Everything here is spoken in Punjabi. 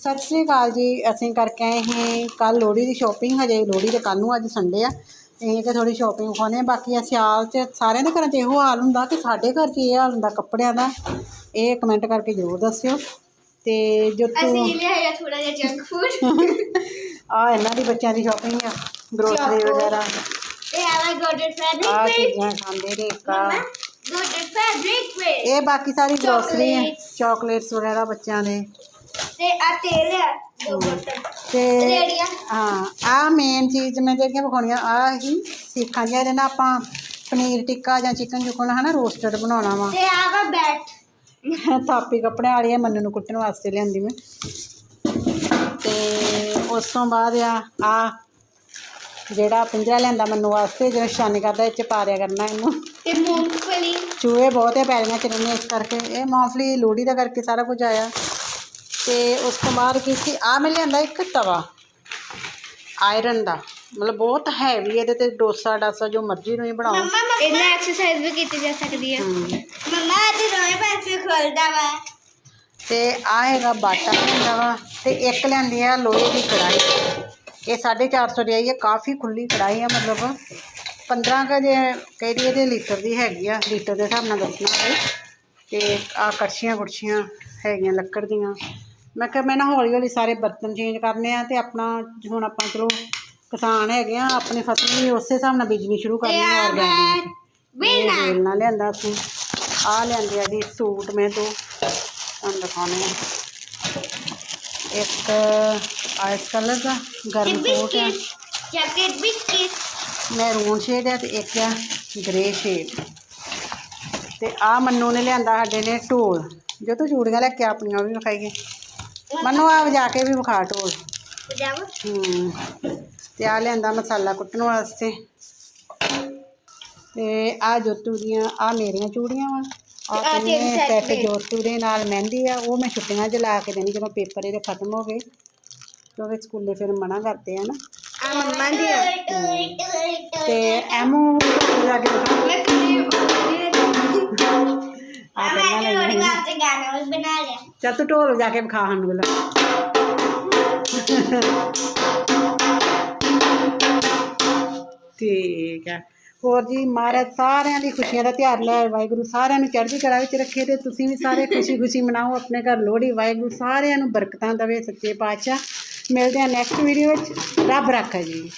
ਸਤਿ ਸ਼੍ਰੀ ਅਕਾਲ ਜੀ ਅਸੀਂ ਕਰਕੇ ਆਏ ਹਾਂ ਕੱਲ ਲੋਹੜੀ ਦੀ ਸ਼ਾਪਿੰਗ ਹਜੇ ਲੋਹੜੀ ਤੇ ਕੱਲ ਨੂੰ ਅੱਜ ਸੰਡੇ ਆ। ਇਹ ਕਿ ਥੋੜੀ ਸ਼ਾਪਿੰਗ ਆ ਬਾਕੀ ਆ ਸਿਆਲ 'ਚ ਸਾਰਿਆਂ ਦੇ ਘਰਾਂ 'ਚ ਇਹੋ ਹਾਲ ਹੁੰਦਾ ਕਿ ਸਾਡੇ ਘਰ 'ਚ ਇਹ ਹਾਲ ਹੁੰਦਾ ਕੱਪੜਿਆਂ ਦਾ। ਇਹ ਕਮੈਂਟ ਕਰਕੇ ਜ਼ਰੂਰ ਦੱਸਿਓ। ਤੇ ਜੋ ਅਸੀਂ ਤੂੰ ਲਿਆ ਥੋੜਾ ਜਿਹਾ ਜੰਕ ਫੂਡ ਆ ਇਹਨਾਂ ਦੀ ਬੱਚਿਆਂ ਦੀ ਸ਼ਾਪਿੰਗ ਆ ਗਰੋਸਰੀ. ਵਗੈਰਾ। ਤੇ ਆਵਾ ਗੋਡਡ ਆ ਫੈਬਰਿਕ ਵੇ ਚੀਜ਼ਾਂ ਖਾਂਦੇ ਨੇ ਆ। ਗੋਡਡ ਫੈਬਰਿਕ ਵੇ ਇਹ ਬਾਕੀ ਸਾਰੀ ਗਰੋਸਰੀ ਹੈ Chocolates. ਚਾਕਲੇਟਸ ਵਗੈਰਾ ਬੱਚਿਆਂ ਦੇ। ਤੇ ਆ ਤੇਲ ਆ। ਦੋ ਬੋਤਲ। ਤੇ ਰੇੜੀਆਂ। ਹਾਂ ਆ ਮੇਨ ਚੀਜ਼ ਮੈਂ ਜਿਹੜੀਆਂ ਵਿਖਾਉਣੀਆਂ ਆ ਹੀ ਸਿੱਖਾਂ ਜਿਹਾ ਇਹਦੇ ਨਾਲ ਆਪਾਂ ਪਨੀਰ ਟਿੱਕਾ ਜਾਂ ਚਿਕਨ ਚੁਕਨ ਹਨਾ ਰੋਸਟਡ ਬਣਾਉਣਾ ਵਾ। ਤੇ ਆਵਾ ਬੈਟ ਥਾਪੀ ਕੱਪੜੇ ਵਾਲੀ ਆ ਮੰਨੂ ਨੂੰ ਕੁੱਟਣ ਵਾਸਤੇ ਲਿਆਂਦੀ ਮੈਂ। ਤੇ ਉਸ ਤੋਂ ਬਾਅਦ ਆ ਆ ਜਿਹੜਾ ਪਿੰਜਰਾ ਲਿਆਂਦਾ ਮੰਨੂ ਵਾਸਤੇ ਜਦੋਂ ਸ਼ਾਨੀ ਕਰਦਾ ਇਹ ਚ ਪਾ ਦਿਆ ਕਰਨਾ ਇਹਨੂੰ। ਤੇ ਮੂੰਗਫਲੀ। ਚੂਹੇ ਬਹੁਤ ਹੈ ਪੈਲੀਆਂ ਚ ਰਹਿੰਦੇ ਇਸ ਕਰਕੇ। ਇਹ ਮੌਫਲੀ ਲੋਹੜੀ ਦਾ ਕਰਕੇ ਸਾਰਾ ਕੁਝ ਆਇਆ। ਤੇ ਉਸ ਤੋਂ ਬਾਅਦ ਕੀ ਸੀ? ਆ ਮੈਂ ਲਿਆਂਦਾ ਇੱਕ ਤਵਾ। ਆਇਰਨ ਦਾ। ਮਤਲਬ ਬਹੁਤ ਹੈਵੀ ਇਹਦੇ ਤੇ ਡੋਸਾ ਡਾਸਾ ਜੋ ਮਰਜ਼ੀ ਨੂੰ ਹੀ ਬਣਾਓ। ਮੰਮਾ ਇਹਨਾਂ ਐਕਸਰਸਾਈਜ਼ ਵੀ ਕੀਤੀ ਜਾ ਸਕਦੀ ਹੈ। ਹਮ। ਮੰਮਾ ਤੇ ਦੋਵੇਂ ਪਾਸੇ ਖੋਲਦਾ ਵਾ। ਤੇ ਆ ਹੈਗਾ ਬਾਟਾ ਲਿਆਂਦਾ ਵਾ। ਤੇ ਇੱਕ ਲਿਆਂਦੀ ਆ ਲੋਹੇ ਦੀ ਕੜਾਈ ਇਹ 450 ਦੀ ਆਈ ਹੈ ਕਾਫੀ ਖੁੱਲੀ ਕੜਾਈ ਆ ਮਤਲਬ 15 ਕੁ ਜੇ ਕਹਿ ਦਈਏ ਤੇ ਲੀਟਰ ਦੀ ਹੈਗੀ ਆ। ਲੀਟਰ ਦੇ ਹਿਸਾਬ ਨਾਲ ਦੱਸਣਾ ਹੋਵੇ ਤੇ ਆ ਕੜਛੀਆਂ ਕੁੜਛੀਆਂ ਹੈਗੀਆਂ ਲੱਕੜ ਦੀਆਂ। ਮੈਂ ਕਿਹਾ ਮੈਂ ਨਾ ਹੌਲੀ ਹੌਲੀ ਸਾਰੇ ਬਰਤਨ ਚੇਂਜ ਕਰਨੇ ਆ ਤੇ ਆਪਣਾ ਹੁਣ ਆਪਾਂ ਚਲੋ ਕਿਸਾਨ ਹੈਗੇ ਆ ਆਪਣੀ ਫਸਲ ਵੀ ਉਸੇ ਹਿਸਾਬ ਨਾਲ ਬੀਜਣੀ ਸ਼ੁਰੂ ਕਰਨੀ ਹੈ ਆਰਗੈਨਿਕ ਇਹ ਵੇਲਣਾ ਲਿਆਂਦਾ ਅਸੀਂ ਆ ਲਿਆਂਦੇ ਆ ਜੀ ਸੂਟ ਮੈਂ ਦੋ। ਤੁਹਾਨੂੰ ਦਿਖਾਉਣੇ ਆ। ਇੱਕ ਆਇਸ ਕਲਰ ਦਾ ਗਰਮ coat biscuit jacket biscuit maroon shade ਆ ਤੇ ਇੱਕ ਆ ਗ੍ਰੇ ਸ਼ੇਡ ਤੇ ਆ ਮੰਨੂ ਨੇ ਲਿਆਂਦਾ ਸਾਡੇ ਨੇ ਢੋਲ। ਜੋ ਤੂੰ ਚੂੜੀਆਂ ਲੈ ਕੇ ਆਪਣੀਆਂ ਵੀ ਵਿਖਾਈਏ। ਮੰਨੂ ਆ ਵਜਾ ਕੇ ਵੀ ਵਿਖਾ ਢੋਲ। ਹੂੰ। ਤੇ ਆ ਲਿਆਂਦਾ ਮਸਾਲਾ ਕੁੱਟਣ ਵਾਸਤੇ। ਤੇ ਆ ਜੋਤੂ ਦੀਆਂ ਆ ਮੇਰੀਆਂ ਚੂੜੀਆਂ ਵਾ। ਆ ਤੇਰੀ ਸੈੱਟ। ਜੋਤੂ ਦੇ ਨਾਲ ਮਹਿੰਦੀ ਆ ਉਹ ਮੈਂ ਛੁੱਟੀਆਂ 'ਚ ਲਾ ਕੇ ਦੇਣੀ ਜਦੋਂ ਪੇਪਰ ਇਹਦੇ ਖਤਮ ਹੋ ਗਏ। ਕਿਉਂਕਿ ਸਕੂਲੇ ਫਿਰ ਮਨਾ ਕਰਦੇ ਆ ਨਾ। ਆ ਮੰਮਾ ਦੀ ਤੇ ਐਮੂ ਜਾ ਵਾਸਤੇ ਗਾਣਾ ਵੀ ਬਣਾ ਲਿਆ। ਚੱਲ ਤੂੰ ਢੋਲ ਜਾ ਕੇ ਵਿਖਾ ਸਾਨੂੰ ਠੀਕ ਹੈ ਹੋਰ ਜੀ, ਮਹਾਰਾਜ ਸਾਰਿਆਂ ਦੀ ਖੁਸ਼ੀਆਂ ਦਾ ਤਿਉਹਾਰ ਲੈ ਵਾਹਿਗੁਰੂ ਸਾਰਿਆਂ ਨੂੰ ਚੜ੍ਹਦੀ ਕਲਾ ਵਿੱਚ ਰੱਖੇ ਤੇ ਤੁਸੀਂ ਵੀ ਸਾਰੇ ਖੁਸ਼ੀ ਖੁਸ਼ੀ ਮਨਾਓ, ਆਪਣੇ ਘਰ ਲੋਹੜੀ, ਵਾਹਿਗੁਰੂ ਸਾਰਿਆਂ ਨੂੰ ਬਰਕਤਾਂ ਦੇਵੇ ਸੱਚੇ ਪਾਤਸ਼ਾਹ। ਮਿਲਦੇ ਆ ਨੈਕਸਟ ਵੀਡੀਓ ਵਿੱਚ। ਰੱਬ ਰਾਖਾ ਜੀ।